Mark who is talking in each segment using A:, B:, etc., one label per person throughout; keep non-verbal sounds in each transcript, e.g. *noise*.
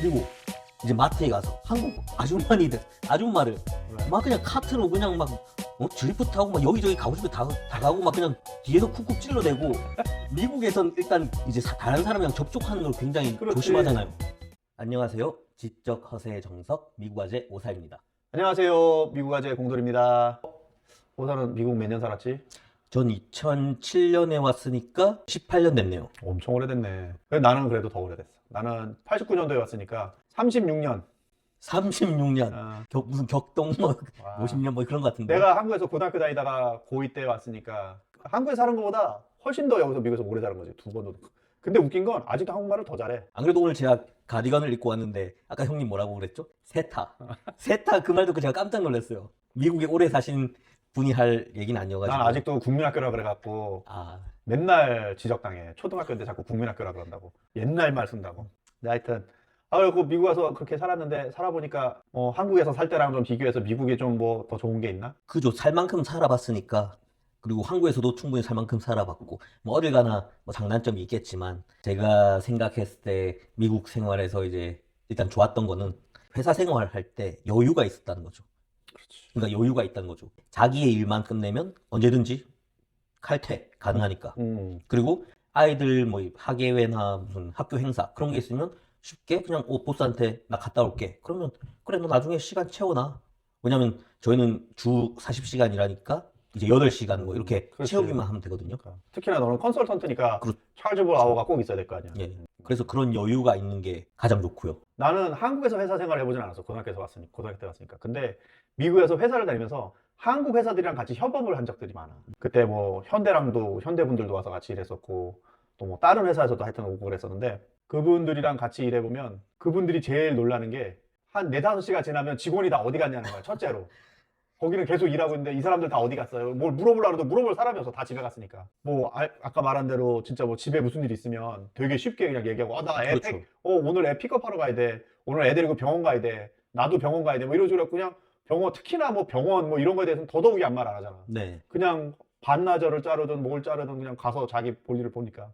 A: 그리고 이제 마트에 가서 한국 아줌마니들 아줌마를 막 그냥 카트로 그냥 막 어? 드리프트 하고 막 여기저기 가고 싶은 다, 다 가고 막 그냥 뒤에서 쿡쿡 찔러대고 *laughs* 미국에선 일단 이제 사- 다른 사람이랑 접촉하는 걸 굉장히
B: 그렇지.
A: 조심하잖아요. 안녕하세요. 지적 허세의 정석 미국 아재 오사입니다.
B: 안녕하세요. 미국 아재 공돌입니다. 오사는 미국 몇 년 살았지?
A: 전 2007년에 왔으니까 18년 됐네요.
B: 엄청 오래됐네. 근데 나는 그래도 더 오래됐어. 나는 89년도에 왔으니까 36년.
A: 36년.
B: 아,
A: 격, 무슨 격동 뭐
B: 와.
A: 50년 뭐 그런 것 같은데.
B: 내가 한국에서 고등학교 다니다가 고2 때 왔으니까 한국에 사는 것보다 훨씬 더 여기서 미국에서 오래 사는 거지. 두 번도. 근데 웃긴 건 아직도 한국말을 더 잘해.
A: 안 그래도 오늘 제가 가디건을 입고 왔는데 아까 형님 뭐라고 그랬죠? 세타. 세타 그 말 듣고 제가 깜짝 놀랐어요. 미국에 오래 사신 분이 할 얘기는 아니어가지고.
B: 난 아직도 국민학교라 그래갖고
A: 아,
B: 맨날 지적당해. 초등학교인데 자꾸 국민학교라 그런다고. 옛날 말 쓴다고. 네, 하여튼. 아, 그리고 미국 와서 그렇게 살았는데, 살아보니까, 어, 한국에서 살 때랑 좀 비교해서 미국이 좀 뭐 더 좋은 게 있나?
A: 그죠. 살 만큼 살아봤으니까. 그리고 한국에서도 충분히 살 만큼 살아봤고, 뭐 어딜 가나 뭐 장단점이 있겠지만, 제가 생각했을 때 미국 생활에서 이제 일단 좋았던 거는 회사 생활 할 때 여유가 있었다는 거죠.
B: 그렇지.
A: 그러니까 여유가 있다는 거죠. 자기의 일만 끝내면 언제든지 칼퇴 가능하니까.
B: 음,
A: 그리고 아이들 뭐 학예회나 무슨 학교 행사 그런 게 있으면 쉽게 그냥 어, 보스한테 나 갔다 올게. 그러면 그래 너 나중에 시간 채워놔. 왜냐면 저희는 주 40시간이라니까 이제 8시간 뭐 이렇게
B: 그렇지.
A: 채우기만 하면 되거든요.
B: 그러니까. 특히나 너는 컨설턴트니까
A: 그렇-
B: 찰즈 볼 아워가 꼭 있어야 될 거 아니야.
A: 예. 그래서 그런 여유가 있는 게 가장 좋고요.
B: 나는 한국에서 회사 생활을 해보진 않았어. 고등학교에서 왔으니까, 고등학교 때 왔으니까. 근데 미국에서 회사를 다니면서 한국 회사들이랑 같이 협업을 한 적들이 많아. 그때 뭐 현대랑도 현대분들도 와서 같이 일했었고 또 뭐 다른 회사에서도 하여튼 오고 그랬었는데 그분들이랑 같이 일해보면 그분들이 제일 놀라는 게 한 네 다섯 시가 지나면 직원이 다 어디 갔냐는 거야. 첫째로. 거기는 계속 일하고 있는데 이 사람들 다 어디 갔어요? 뭘 물어보려고 해도 물어볼 사람이 없어. 다 집에 갔으니까. 뭐 아, 까 말한 대로 진짜 뭐 집에 무슨 일 있으면 되게 쉽게 그냥 얘기하고 아, 나 애,
A: 그렇죠.
B: 팩, 어, 오늘 애 픽업하러 가야 돼. 오늘 애 데리고 병원 가야 돼. 나도 병원 가야 돼. 뭐 이런 식으로 그냥 병원, 특히나 뭐 병원 뭐 이런 거에 대해서는 더더욱이 아무 말 안 하잖아.
A: 네.
B: 그냥 반나절을 자르든 뭘 자르든 그냥 가서 자기 볼일을 보니까.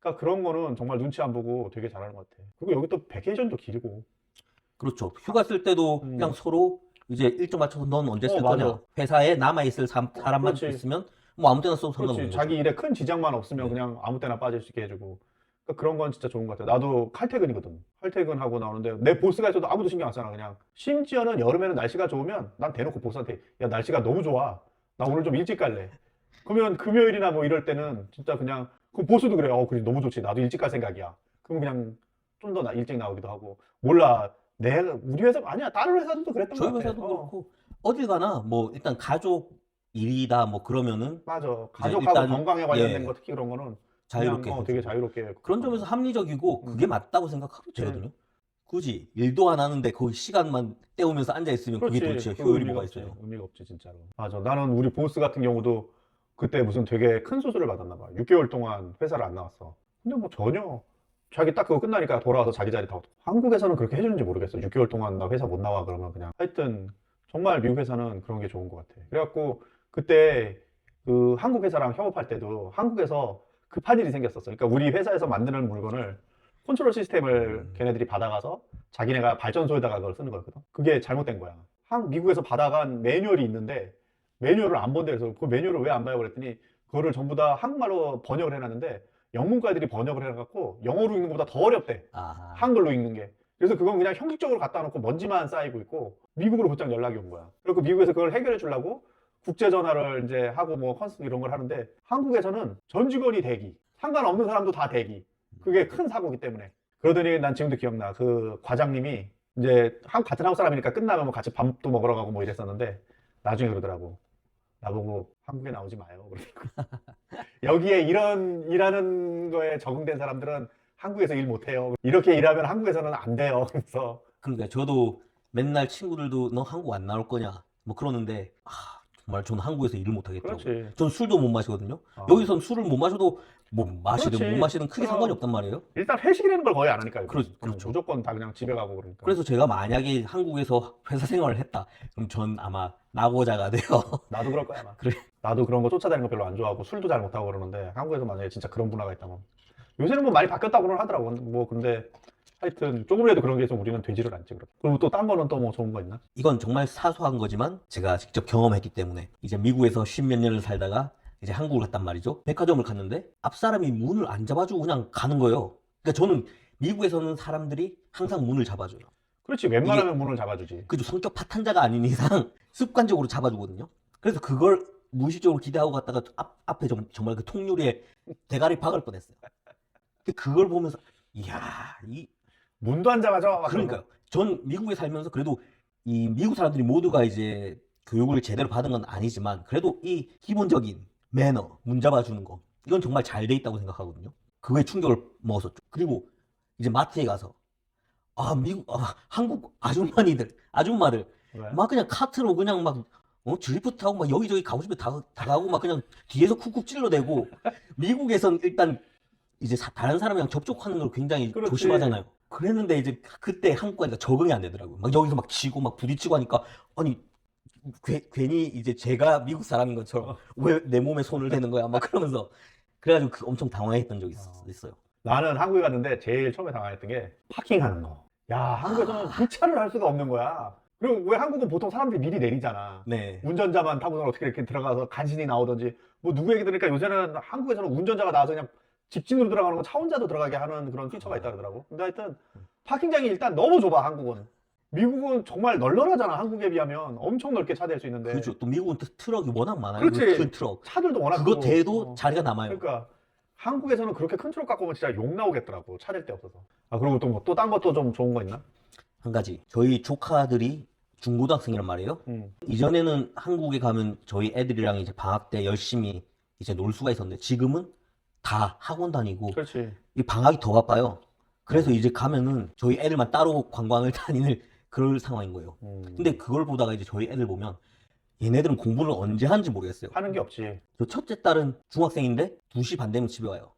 B: 그러니까 그런 거는 정말 눈치 안 보고 되게 잘하는 것 같아. 그리고 여기 또 베케이션도 길고.
A: 그렇죠. 휴가 쓸 때도
B: 음.
A: 그냥 서로 이제 일정 맞춰서 넌 언제 쓸
B: 어, 맞아.
A: 거냐. 회사에 남아 있을 사, 사람만
B: 그렇지.
A: 있으면 뭐 아무 때나 써도 상관없는
B: 그렇지.
A: 거죠.
B: 자기 일에 큰 지장만 없으면
A: 네.
B: 그냥 아무 때나 빠질 수 있게 해주고. 그러니까 그런 건 진짜 좋은 것 같아. 나도 칼퇴근이거든. 칼퇴근하고 나오는데 내 보스가 있어도 아무도 신경 안 쓰나 그냥. 심지어는 여름에는 날씨가 좋으면 난 대놓고 보스한테 야 날씨가 너무 좋아. 나 오늘 좀 일찍 갈래. 그러면 금요일이나 뭐 이럴 때는 진짜 그냥 그 보스도 그래. 어 그래 너무 좋지. 나도 일찍 갈 생각이야. 그럼 그냥 좀 더 일찍 나오기도 하고. 몰라. 내 우리 회사 아니야. 다른 회사들도 그랬던 것
A: 저희
B: 같아.
A: 회사도
B: 어,
A: 그렇고 어딜 가나 뭐 일단 가족 일이다 뭐 그러면은
B: 맞아. 가족하고
A: 일단,
B: 건강에 관련된
A: 예.
B: 거 특히 그런 거는
A: 자유롭게
B: 그냥, 어. 되게 자유롭게
A: 그런 점에서 합리적이고
B: 음.
A: 그게 맞다고 생각되거든요. 굳이 일도 안 하는데 거기 시간만 때우면서 앉아 있으면 그게 도대체
B: 그
A: 효율이 뭐가
B: 없지.
A: 있어요?
B: 의미가 없지 진짜로. 맞아. 나는 우리 보스 같은 경우도 그때 무슨 되게 큰 수술을 받았나 봐. 6개월 동안 회사를 안 나왔어. 근데 뭐 전혀 자기 딱 그거 끝나니까 돌아와서 자기 자리 다 한국에서는 그렇게 해주는지 모르겠어. 6개월 동안 나 회사 못 나와 그러면 그냥 하여튼 정말 미국 회사는 그런 게 좋은 것 같아. 그래갖고 그때 그 한국 회사랑 협업할 때도 한국에서 급한 일이 생겼었어. 그러니까 우리 회사에서 만드는 물건을 컨트롤 시스템을
A: 음.
B: 걔네들이 받아가서 자기네가 발전소에다가 그걸 쓰는 거거든. 그게 잘못된 거야. 한 미국에서 받아간 매뉴얼이 있는데 매뉴얼을 안 본대 그래서 그 매뉴얼을 왜 안 봐요 그랬더니 그거를 전부 다 한국말로 번역을 해놨는데 영문과들이 번역을 해갖고 영어로 읽는 것보다 더 어렵대.
A: 아,
B: 한글로 읽는 게. 그래서 그건 그냥 형식적으로 갖다 놓고 먼지만 쌓이고 있고 미국으로 곧장 연락이 온 거야. 그리고 미국에서 그걸 해결해 주려고 국제 전화를 이제 하고 뭐 컨스 이런 걸 하는데 한국에서는 전 직원이 대기, 상관없는 사람도 다 대기. 그게 큰 사고기 때문에. 그러더니 난 지금도 기억나. 그 과장님이 이제 한 같은 한국 사람이니까 끝나면 뭐 같이 밥도 먹으러 가고 뭐 이랬었는데 나중에 그러더라고. 나보고 한국에 나오지 마요. 그러더라고. *laughs* 여기에 이런 일하는 거에 적응된 사람들은 한국에서 일 못해요. 이렇게 일하면 한국에서는 안 돼요. 그래서
A: 그러니까 저도 맨날 친구들도 너 한국 안 나올 거냐 뭐 그러는데 아, 정말 저는 한국에서 일을 못 하겠더라고요.
B: 그렇지.
A: 전 술도 못 마시거든요.
B: 어.
A: 여기선 술을 못 마셔도 뭐 마시든
B: 그렇지.
A: 못 마시든 크게
B: 어.
A: 상관이 없단 말이에요.
B: 일단 회식이라는 걸 거의 안 하니까. 여기.
A: 그렇-
B: 음,
A: 그렇죠.
B: 무조건 다 그냥 집에 가고 그러니까.
A: 그래서 제가 만약에 한국에서 회사 생활을 했다. 그럼 전 아마 낙오자가 돼요. *laughs*
B: 나도 그럴 거야 아마.
A: 그래.
B: 나도 그런 거 쫓아다니는 거 별로 안 좋아하고 술도 잘 못하고 그러는데 한국에서 만약에 진짜 그런 문화가 있다면 요새는 뭐 많이 바뀌었다고는 하더라고. 뭐 근데 하여튼 조금이라도 그런 게 있으면 우리는 되지를 않지 그럼. 그리고 또 딴 거는 또 뭐 좋은 거 있나?
A: 이건 정말 사소한 거지만 제가 직접 경험했기 때문에 이제 미국에서 십몇 년을 살다가 이제 한국을 갔단 말이죠. 백화점을 갔는데 앞 사람이 문을 안 잡아주고 그냥 가는 거예요. 그러니까 저는 미국에서는 사람들이 항상 문을 잡아줘요.
B: 그렇지 웬만하면 문을 잡아주지.
A: 그죠 성격 파탄자가 아닌 이상 *laughs* 습관적으로 잡아주거든요. 그래서 그걸 무의식적으로 기대하고 갔다가 앞, 앞에 정, 정말 그 통유리에 대가리 박을 뻔했어요. 근데 그걸 보면서 이야 이
B: 문도 안 잡아줘. 막
A: 그러니까요. 전 미국에 살면서 그래도 이 미국 사람들이 모두가 이제 교육을 제대로 받은 건 아니지만 그래도 이 기본적인 매너, 문 잡아주는 거 이건 정말 잘 돼 있다고 생각하거든요. 그거에 충격을 먹었었죠. 그리고 이제 마트에 가서 아 미국 아, 한국 아줌마니들 아줌마들
B: 왜?
A: 막 그냥 카트로 그냥 막 어, 드리프트 타고 막 여기저기 가고 싶으면 다, 다 가고 막 그냥 뒤에서 쿡쿡 찔러대고 미국에선 일단 이제 사- 다른 사람이랑 접촉하는 걸 굉장히
B: 그렇지.
A: 조심하잖아요. 그랬는데 이제 그때 한국 가니까 적응이 안 되더라고요. 막 여기서 막 치고 막 부딪히고 하니까 아니 괴, 괜히 이제 제가 미국 사람인 것처럼 왜 내 몸에 손을 대는 거야 막 그러면서 그래가지고 그 엄청 당황했던 적이 있- 있어요.
B: 나는 한국에 갔는데 제일 처음에 당황했던 게 파킹하는 거. 야 한국에서는 주차를 할 수가 없는 거야. 그리고 왜 한국은 보통 사람들이 미리 내리잖아.
A: 네.
B: 운전자만 타고는 어떻게 이렇게 들어가서 간신히 나오든지 뭐 누구 얘기 들으니까 요새는 한국에서는 운전자가 나와서 그냥 집진으로 들어가는 거차 혼자도 들어가게 하는 그런 피처가 있다 그러더라고. 근데 하여튼 파킹장이 일단 너무 좁아 한국은. 미국은 정말 널널하잖아 한국에 비하면 엄청 넓게 차 댈 수 있는데
A: 그렇죠. 또 미국은 트- 트럭이 워낙 많아요.
B: 네. 그렇지.
A: 큰 트럭.
B: 차들도 워낙
A: 그거
B: 크고.
A: 대도
B: 어.
A: 자리가 남아요.
B: 그러니까 한국에서는 그렇게 큰 트럭 갖고 오면 진짜 욕 나오겠더라고 찾을 데 없어서. 아 그리고 또뭐또딴 것도 좀 좋은 거 있나?
A: 한 가지 저희 조카들이 중고등학생이란 말이에요.
B: 음.
A: 이전에는 한국에 가면 저희 애들이랑 이제 방학 때 열심히 이제 놀 수가 있었는데 지금은 다 학원 다니고
B: 그렇지.
A: 이 방학이 더 바빠요. 그래서 이제 가면은 저희 애들만 따로 관광을 *laughs* 다니는 그럴 상황인 거예요.
B: 음.
A: 근데 그걸 보다가 이제 저희 애들 보면 얘네들은 공부를 언제 하는지 모르겠어요.
B: 하는 게 없지.
A: 저 첫째 딸은 중학생인데 2시 반 되면 집에 와요.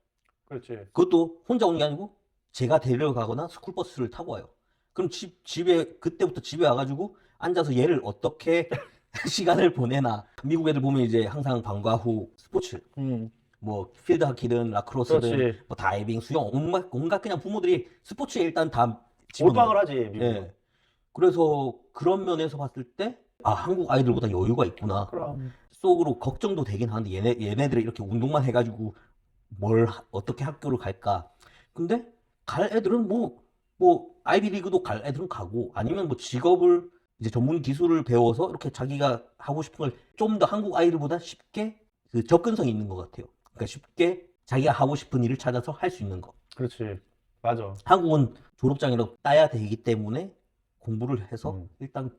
B: 그렇지.
A: 그것도 혼자 오는 게 아니고 제가 데리러 가거나 스쿨버스를 타고 와요. 그럼 집, 집에, 그때부터 집에 와가지고 앉아서 얘를 어떻게 *laughs* 시간을 보내나. 미국 애들 보면 이제 항상 방과 후 스포츠,
B: 음.
A: 뭐, 필드 하키든 라크로스든,
B: 그렇지.
A: 뭐, 다이빙, 수영, 온갖, 온갖 그냥 부모들이 스포츠에 일단 다 집어넣어요.
B: 몰빵을 하지 미국은.
A: 예. 그래서 그런 면에서 봤을 때, 아, 한국 아이들보다 여유가 있구나.
B: 그럼.
A: 속으로 걱정도 되긴 하는데 얘네 얘네들이 이렇게 운동만 해가지고 뭘 하- 어떻게 학교를 갈까? 근데 갈 애들은 뭐 뭐 아이비리그도 갈 애들은 가고 아니면 뭐 직업을 이제 전문 기술을 배워서 이렇게 자기가 하고 싶은 걸 좀 더 한국 아이들보다 쉽게 그 접근성이 있는 것 같아요. 그러니까 쉽게 자기가 하고 싶은 일을 찾아서 할 수 있는 거.
B: 그렇지. 맞아.
A: 한국은 졸업장이라고 따야 되기 때문에 공부를 해서
B: 음.
A: 일단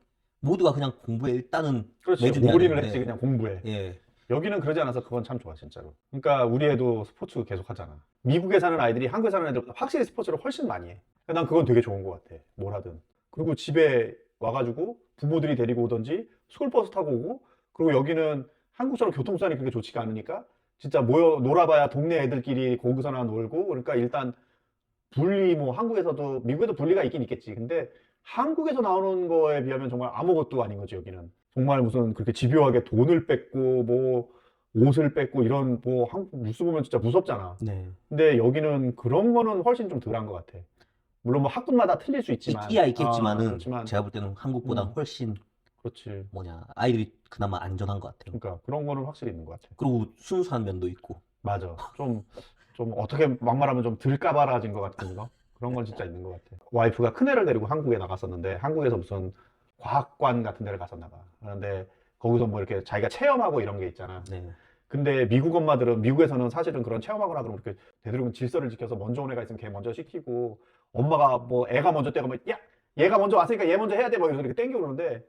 A: 모두가 그냥 공부에 일단은
B: 그렇지.
A: 내야
B: 올인을
A: 되는데.
B: 했지 그냥 공부에.
A: 예.
B: 여기는 그러지 않아서 그건 참 좋아 진짜로. 그러니까 우리 애도 스포츠 계속 하잖아. 미국에 사는 아이들이 한국에 사는 애들보다 확실히 스포츠를 훨씬 많이 해. 난 그건 되게 좋은 것 같아. 뭘 하든. 그리고 집에 와가지고 부모들이 데리고 오든지 스쿨버스 타고 오고 그리고 여기는 한국처럼 교통수단이 그렇게 좋지가 않으니까 진짜 모여 놀아봐야 동네 애들끼리 거기서나 놀고 그러니까 일단 분리 뭐 한국에서도 미국에도 분리가 있긴 있겠지. 근데 한국에서 나오는 거에 비하면 정말 아무것도 아닌 거지 여기는. 정말 무슨 그렇게 집요하게 돈을 뺏고 뭐 옷을 뺏고 이런 뭐 한국 뉴스 보면 진짜 무섭잖아.
A: 네.
B: 근데 여기는 그런 거는 훨씬 좀 덜한 것 같아. 물론 뭐 학군마다 틀릴 수 있지만.
A: 있기야 있겠지만은
B: 아, 그렇지만
A: 제가 볼 때는 한국보다
B: 음.
A: 훨씬
B: 그렇지.
A: 뭐냐 아이들이 그나마 안전한 것 같아요.
B: 그러니까 그런 거는 확실히 있는 것 같아.
A: 그리고 순수한 면도 있고
B: 맞아. 좀, 좀 어떻게 막말하면 좀 들까발아진 것 같은 거? 그런 건 진짜 있는 것 같아. 와이프가 큰애를 데리고 한국에 나갔었는데, 한국에서 무슨 과학관 같은 데를 갔었나 봐. 그런데 거기서 뭐 이렇게 자기가 체험하고 이런 게 있잖아.
A: 네.
B: 근데 미국 엄마들은, 미국에서는 사실은 그런 체험하거나 그러면 이렇게 되도록이면 질서를 지켜서 먼저 온 애가 있으면 걔 먼저 시키고, 엄마가 뭐 애가 먼저 떼고, 야! 얘가 먼저 왔으니까 얘 먼저 해야 돼! 막 이러면서 이렇게 땡기고 그러는데,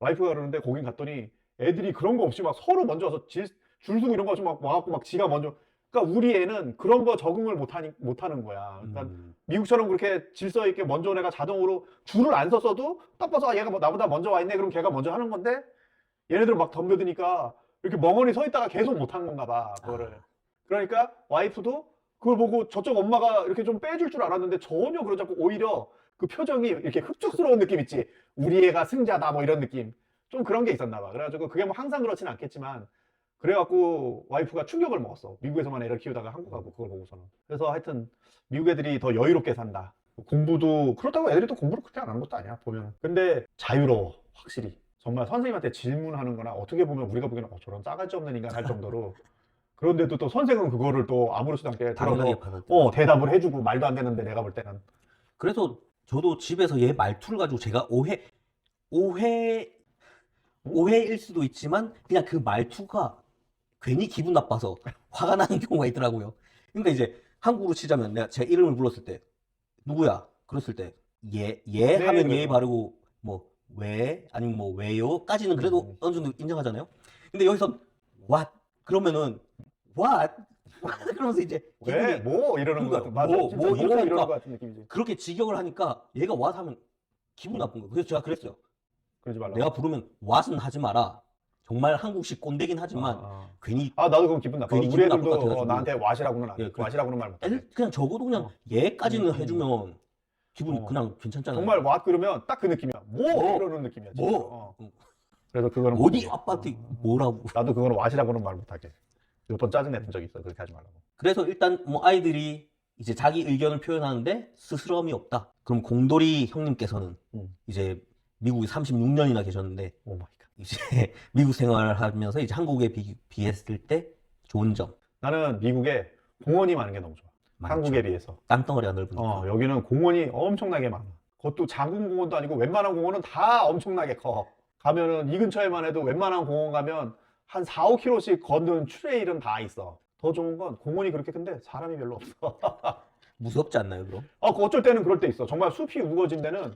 B: 와이프가 그러는데 거긴 갔더니 애들이 그런 거 없이 막 서로 먼저 와서 질, 줄 서고 이런 거좀막 와갖고 막 지가 먼저 그러니까 우리 애는 그런 거 적응을 못하니 못하는 거야. 그러니까
A: 음,
B: 미국처럼 그렇게 질서 있게 먼저 온 애가 자동으로 줄을 안 섰어도 딱 봐서 아, 얘가 뭐 나보다 먼저 와 있네. 그럼 걔가 먼저 하는 건데 얘네들은 막 덤벼드니까 이렇게 멍하니 서 있다가 계속 못하는 건가 봐. 그거를. 그러니까 와이프도 그걸 보고 저쪽 엄마가 이렇게 좀 빼줄 줄 알았는데 전혀 그러지 않고 오히려 그 표정이 이렇게 흡족스러운 느낌 있지. 우리 애가 승자다 뭐 이런 느낌. 좀 그런 게 있었나 봐. 그래가지고 그게 뭐 항상 그렇진 않겠지만 그래갖고 와이프가 충격을 먹었어. 미국에서만 애를 키우다가 한국 가고 그걸 보고서는. 그래서 하여튼 미국 애들이 더 여유롭게 산다. 공부도 그렇다고 애들이 또 공부를 그렇게 안 하는 것도 아니야 보면. 근데 자유로워 확실히. 정말 선생님한테 질문하는 거나 어떻게 보면 우리가 보기에는 어, 저런 싸가지 없는 인간 할 정도로 *laughs* 그런데도 또 선생은 그거를 또 아무렇지도 않게
A: 당연하게.
B: 어 대답을 해주고 말도 안 되는데 내가 볼 때는
A: 그래서 저도 집에서 얘 말투를 가지고 제가 오해 오해 오해일 수도 있지만 그냥 그 말투가 괜히 기분 나빠서 화가 나는 *laughs* 경우가 있더라고요. 그러니까 이제 한국으로 치자면 내가 제 이름을 불렀을 때 누구야? 그랬을 때 예, 예
B: 네,
A: 하면
B: 그래요.
A: 예 바르고 뭐 왜 아니면 뭐 왜요까지는 그래도
B: 음.
A: 어느 정도 인정하잖아요. 근데 여기서 what 그러면은 what *laughs* 그러면서 이제
B: 왜 뭐 이러는 거 같은 맞아
A: 뭐,
B: 진짜
A: 뭐
B: 뭐
A: 이러니까.
B: 이러는 거 같은 느낌이지
A: 그렇게 직역을 하니까 얘가 what 하면 기분 나쁜 거예요. 그래서 제가 그랬어요.
B: 그러지 말라고
A: 내가 부르면 what은 하지 마라. 정말 한국식 꼰대긴 하지만
B: 아,
A: 괜히
B: 아. 아, 나도 그럼 기분 나빠
A: 괜히
B: 우리
A: 기분 나쁠
B: 애들도
A: 것 같아가지고.
B: 어, 나한테 와시라고는 안
A: 예,
B: 해.
A: 그-
B: 와시라고는 말 못해
A: 애들 그냥 적어도 그냥
B: 어.
A: 얘까지는
B: 음, 음.
A: 해주면 기분
B: 어.
A: 그냥 괜찮잖아요.
B: 정말 와 그러면 딱 그 느낌이야 뭐,
A: 뭐?
B: 이러는 느낌이야 진짜.
A: 뭐?
B: 어.
A: 응.
B: 그래서 그거는
A: 어디. 아빠한테
B: 어.
A: 뭐라고.
B: 나도 그거는 와시라고는 말 못하게 몇 번 짜증냈던 적이 있어 그렇게 하지 말라고
A: 그래서 일단 뭐 아이들이 이제 자기 의견을 표현하는데 스스럼이 없다. 그럼 공돌이 형님께서는
B: 음.
A: 이제 미국에 36년이나 계셨는데
B: 오 마이 갓
A: 이제 *laughs* 미국 생활하면서 이제 한국에 비, 비했을 때 좋은 점
B: 나는 미국에 공원이 많은 게 너무 좋아
A: 많죠.
B: 한국에 비해서
A: 땅덩어리가 넓으니까.
B: 어, 여기는 공원이 엄청나게 많아. 그것도 작은 공원도 아니고 웬만한 공원은 다 엄청나게 커. 가면은 이 근처에만 해도 웬만한 공원 가면 한 4, 5km씩 걷는 트레일은 다 있어. 더 좋은 건 공원이 그렇게 큰데 사람이 별로 없어. *laughs*
A: 무섭지 않나요, 그럼?
B: 아, 그 어쩔 때는 그럴 때 있어. 정말 숲이 우거진 데는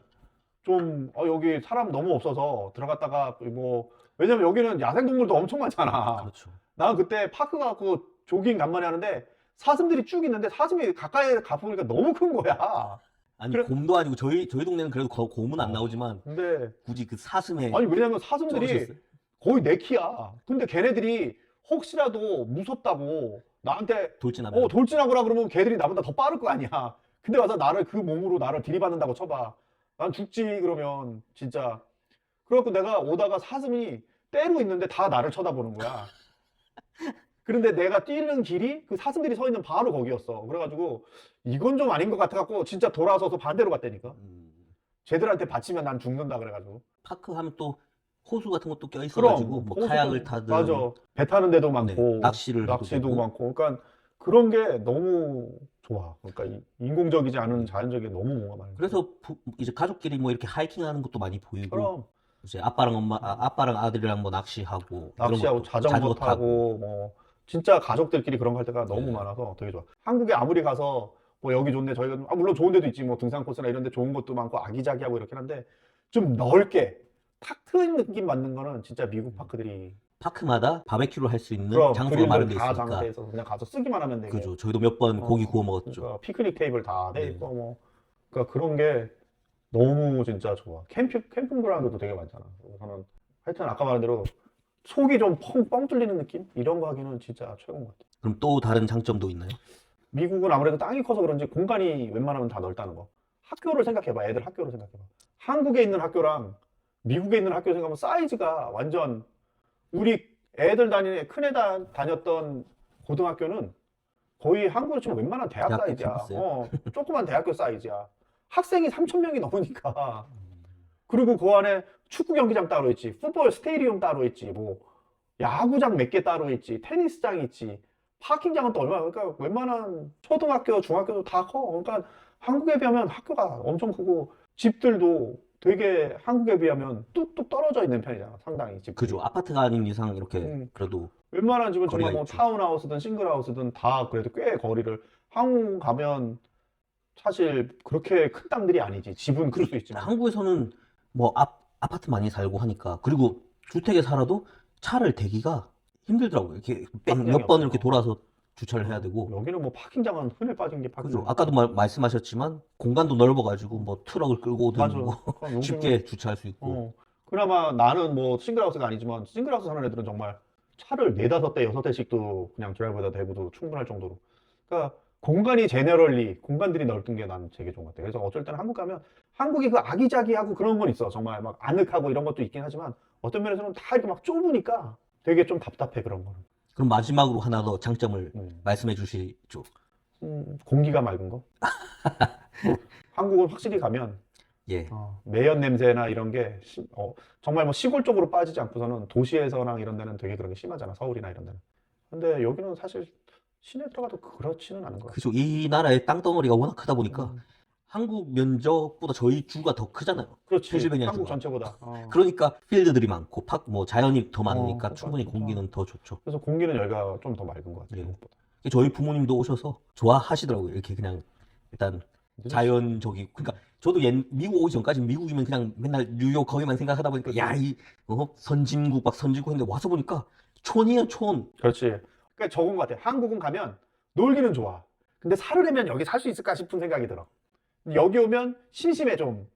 B: 좀, 어, 여기 사람 너무 없어서 들어갔다가 뭐, 왜냐면 여기는 야생동물도 엄청 많잖아.
A: 그렇죠.
B: 난 그때 파크 가고 조깅 간만에 하는데 사슴들이 쭉 있는데 사슴이 가까이 가보니까 너무 큰 거야.
A: 아니
B: 그래-
A: 곰도 아니고 저희 저희 동네는 그래도 거- 곰은 안
B: 어.
A: 나오지만
B: 근데
A: 굳이 그 사슴에
B: 아니 왜냐면 사슴들이
A: 쩔으셨어요?
B: 거의 내 키야. 근데 걔네들이 혹시라도 무섭다고 나한테
A: 돌진하면
B: 어 돌진하거나 그러면 걔들이 나보다 더 빠를 거 아니야. 근데 와서 나를 그 몸으로 나를 들이받는다고 쳐봐. 난 죽지 그러면 진짜. 그래갖고 내가 오다가 사슴이 때로 있는데 다 나를 쳐다보는 거야. *laughs* 그런데 내가 뛰는 길이 그 사슴들이 서 있는 바로 거기였어. 그래가지고 이건 좀 아닌 것 같아갖고 진짜 돌아서서 반대로 갔다니까.
A: 음,
B: 쟤들한테 받치면 난 죽는다 그래가지고.
A: 파크 하면 또 호수 같은 것도 껴 있어가지고 뭐
B: 호수도-
A: 카약을 타든
B: 맞아. 배 타는 데도 많고
A: 네, 낚시를 해도
B: 낚시도
A: 되고.
B: 많고. 그러니까 그런 게 너무 좋아. 그러니까 이- 인공적이지 않은 자연적인 너무 뭔가 많은.
A: 그래서 부- 이제 가족끼리 뭐 이렇게 하이킹하는 것도 많이 보이고
B: 그럼
A: 이제 아빠랑 엄마 아, 아빠랑 아들이랑 뭐 낚시하고 이런
B: 낚시하고
A: 것도
B: 자전거 타고 뭐 진짜 가족들끼리 그런 거 할 때가 너무
A: 네.
B: 많아서 되게 좋아. 한국에 아무리 가서 뭐 여기 좋은데 저희가 아 물론 좋은 데도 있지 뭐 등산 코스나 이런 데 좋은 것도 많고 아기자기하고 이렇긴 한데 좀 넓게 탁 트인 느낌 받는 거는 진짜 미국 파크들이
A: 파크마다 바베큐를 할 수 있는
B: 그럼
A: 장소가 마련돼
B: 다
A: 있으니까
B: 장소돼 있어서 그냥 가서 쓰기만 하면 되게
A: 그죠 저희도 몇 번
B: 어,
A: 고기 구워 먹었죠
B: 그러니까 피크닉 테이블 다돼
A: 네.
B: 있고 뭐 그러니까 그런 게 너무 진짜 좋아. 캠핑 캠핑 그라운드도 되게 많잖아. 저는 하여튼 아까 말한 대로 속이 좀 펑뻥 뚫리는 느낌 이런 거 하기는 진짜 최고인 것 같아.
A: 그럼 또 다른 장점도 있나요?
B: 미국은 아무래도 땅이 커서 그런지 공간이 웬만하면 다 넓다는 거. 학교를 생각해봐. 애들 학교를 생각해봐. 한국에 있는 학교랑 미국에 있는 학교 생각하면 사이즈가 완전 우리 애들 다니는 큰애 다, 다녔던 고등학교는 거의 한국으로 치면 웬만한 대학
A: 대학교
B: 사이즈야.
A: 캠퍼스요?
B: 어, 조그만 대학교 사이즈야. 학생이 3천 명이 넘으니까. 그리고 그 안에 축구 경기장 따로 있지, 풋볼 스테디움 따로 있지, 뭐 야구장 몇 개 따로 있지, 테니스장 있지, 파킹장은 또 얼마나 그러니까 웬만한 초등학교, 중학교도 다 커. 그러니까 한국에 비하면 학교가 엄청 크고 집들도 되게 한국에 비하면 뚝뚝 떨어져 있는 편이잖아, 상당히 집.
A: 그죠 아파트가 아닌 이상 이렇게
B: 음.
A: 그래도
B: 웬만한 집은 정말
A: 거리가
B: 뭐
A: 있죠.
B: 타운하우스든 싱글하우스든 다 그래도 꽤 거리를 한국 가면 사실 그렇게 큰 땅들이 아니지. 집은 클수 있지만.
A: 한국에서는 뭐 앞, 아파트 많이 살고 하니까 그리고 주택에 살아도 차를 대기가 힘들더라고요. 이렇게 뺑
B: 파킹장이
A: 몇번 이렇게. 돌아서 주차를 해야 되고
B: 여기는 뭐 파킹장은 흔해 빠진 게 파킹.
A: 그죠 아까도 말, 말씀하셨지만 공간도 넓어가지고 뭐 트럭을 끌고 오든
B: 맞아.
A: 뭐
B: 그럼 요즘은-
A: 쉽게 주차할 수 있고
B: 어. 그나마 나는 뭐 싱글하우스가 아니지만 싱글하우스 사는 애들은 정말 차를 네다섯 대, 여섯 대씩도 그냥 드라이브에다 대고도 충분할 정도로. 그러니까 공간이 제너럴리 공간들이 넓은 게난 되게 좋은 것 같아. 그래서 어쩔 때는 한국 가면 한국이 그 아기자기하고 그런 건 있어. 정말 막 아늑하고 이런 것도 있긴 하지만 어떤 면에서는 다 이렇게 막 좁으니까 되게 좀 답답해 그런 거는.
A: 그럼 마지막으로 하나 더 장점을
B: 음.
A: 말씀해 주시죠.
B: 음, 공기가 맑은 거. *laughs* 한국은 확실히 가면
A: 예.
B: 어, 매연 냄새나 이런 게 시- 어, 정말 뭐 시골 쪽으로 빠지지 않고서는 도시에서랑 이런 데는 되게 그런 게 심하잖아. 서울이나 이런 데는. 근데 여기는 사실 시내 들어가도 그렇지는 않은 것 같아요.
A: 그죠. 이 나라의 땅덩어리가 워낙 크다 보니까
B: 음,
A: 한국 면적보다 저희 주가 더 크잖아요.
B: 그렇지.
A: 펜실베니아
B: 한국
A: 주가.
B: 전체보다. 어.
A: 그러니까 필드들이 많고 팍 뭐 자연이 더 많으니까
B: 어,
A: 충분히
B: 진짜.
A: 공기는 더 좋죠.
B: 그래서 공기는 여기가 좀 더 맑은 것 같아요.
A: 예.
B: 한국보다.
A: 저희 부모님도 오셔서 좋아하시더라고요. 이렇게 그냥 일단 자연적이 그러니까 저도 옛 미국 오기 전까지 미국이면 그냥 맨날 뉴욕 거기만 생각하다 보니까 야이 어? 선진국 막 선진국 했는데 와서 보니까 촌이에요 촌.
B: 그렇지. 그러니까 저건 것 같아. 한국은 가면 놀기는 좋아. 근데 살으려면 여기 살 수 있을까 싶은 생각이 들어. 근데 여기 오면 심심해 좀.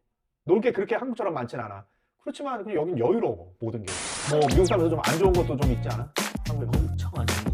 B: 놀 게 그렇게 한국처럼 많진 않아. 그렇지만 그냥 여긴 여유로워 모든 게. 뭐 미국 사람들 좀안 좋은 것도 좀 있지 않아? 한국에
A: 엄청 안 좋은 게